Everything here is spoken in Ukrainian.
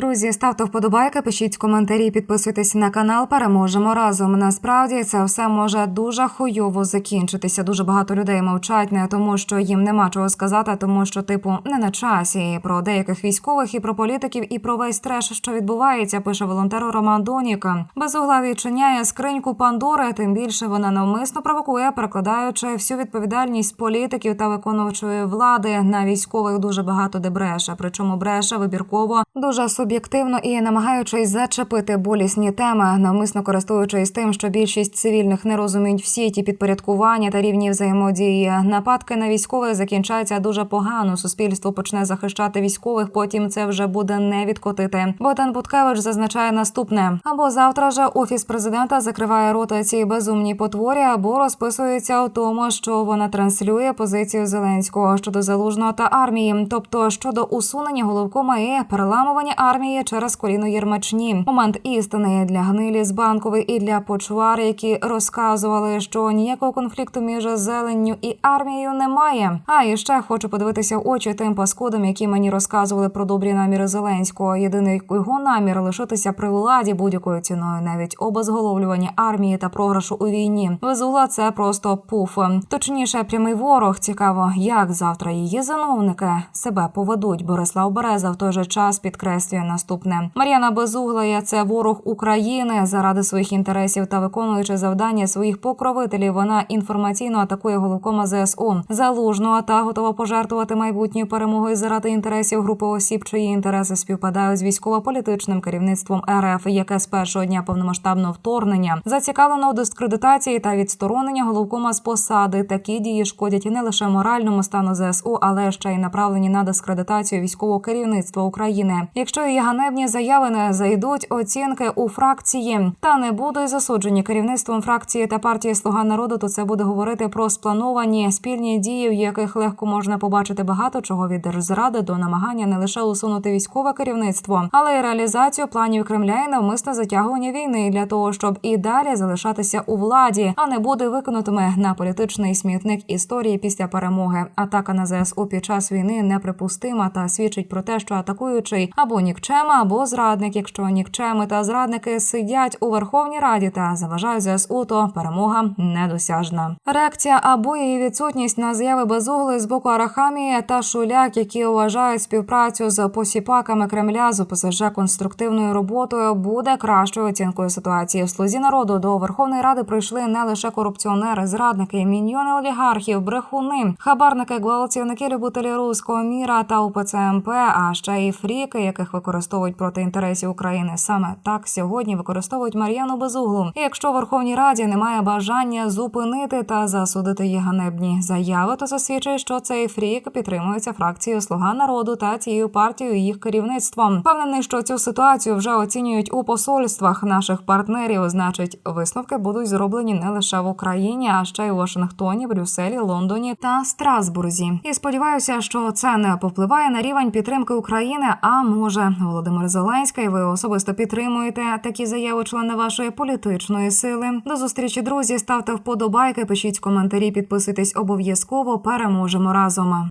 Друзі, ставте вподобайки, пишіть коментарі, підписуйтесь на канал. Переможемо разом. Насправді це все може дуже хуйово закінчитися. Дуже багато людей мовчать не тому, що їм нема чого сказати, а тому що типу не на часі. І про деяких військових, і про політиків, і про весь треш, що відбувається. Пише волонтер Роман Доніка. Безугла відчиняє скриньку Пандори. Тим більше вона навмисно провокує, перекладаючи всю відповідальність політиків та виконувачої влади на військових. Дуже багато де бреше. Причому бреше вибірково дуже суб'єктивно і намагаючись зачепити болісні теми, навмисно користуючись тим, що більшість цивільних не розуміють всі ті підпорядкування та рівні взаємодії. Нападки на військових закінчаються дуже погано. Суспільство почне захищати військових. Потім це вже буде не відкотити. Богдан Буткевич зазначає наступне: або завтра же офіс президента закриває рота цій безумній потворі, або розписується у тому, що вона транслює позицію Зеленського щодо залужного та армії, тобто щодо усунення головкома і переламування армії через коліно Єрмачні. Момент істини для гнилі з банкової і для почвар, які розказували, що ніякого конфлікту між зеленню і армією немає. А і ще хочу подивитися в очі тим паскудам, які мені розказували про добрі наміри Зеленського. Єдиний його намір лишитися при владі будь-якою ціною, навіть обезголовлювання армії та програшу у війні. Везула це просто пуф. Точніше, прямий ворог. Цікаво, як завтра її зановники себе поведуть. Борислав Береза в той же час підкреслює наступне: Мар'яна Безуглая це ворог України заради своїх інтересів та виконуючи завдання своїх покровителів. Вона інформаційно атакує головкома ЗСУ залужного та готова пожертвувати майбутньою перемогою заради інтересів групи осіб, чиї інтереси співпадають з військово-політичним керівництвом РФ, яке з першого дня повномасштабного вторгнення зацікавлено у дискредитації та відсторонення головкома з посади. Такі дії шкодять не лише моральному стану ЗСУ, але ще й направлені на дискредитацію військового керівництва України. Якщо її ганебні заяви не зайдуть, оцінки у фракції та не будуть засуджені керівництвом фракції та партії Слуга народу, то це буде говорити про сплановані спільні дії, в яких легко можна побачити багато чого від держзради до намагання не лише усунути військове керівництво, але й реалізацію планів Кремля і навмисне затягування війни для того, щоб і далі залишатися у владі, а не буде виконатиме на політичний смітник історії після перемоги. Атака на ЗСУ під час війни неприпустима та свідчить про те, що атакуючий або нікчема, або зрадник. Якщо нікчеми та зрадники сидять у Верховній Раді та заважають ЗСУ, то перемога недосяжна. Реакція або її відсутність на заяви безугли з боку Арахамії та Шуляк, які вважають співпрацю з посіпаками Кремля з ОПСЖ конструктивною роботою, буде кращою оцінкою ситуації. В слузі народу до Верховної Ради прийшли не лише корупціонери, зрадники, міньйони олігархів, брехуни, хабарники, гвалтівники, любителі руського міра та УПЦ а ще й фріки, яких використовують проти інтересів України. Саме так сьогодні використовують Мар'яну Безуглу. І якщо в Верховній Раді немає бажання зупинити та засудити її ганебні заяви, то засвідчує, що цей фрік підтримується фракцією Слуга народу та цією партією їх керівництвом. Впевнений, що цю ситуацію вже оцінюють у посольствах наших партнерів. Значить, висновки будуть зроблені не лише в Україні, а ще й у Вашингтоні, Брюсселі, Лондоні та Страсбурзі. І сподіваюся, що це не повпливає на рівень підтримки України. А може, Володимир Зеленський, ви особисто підтримуєте такі заяви члени вашої політичної сили. До зустрічі, друзі. Ставте вподобайки, пишіть коментарі, підписуйтесь обов'язково. Переможемо разом.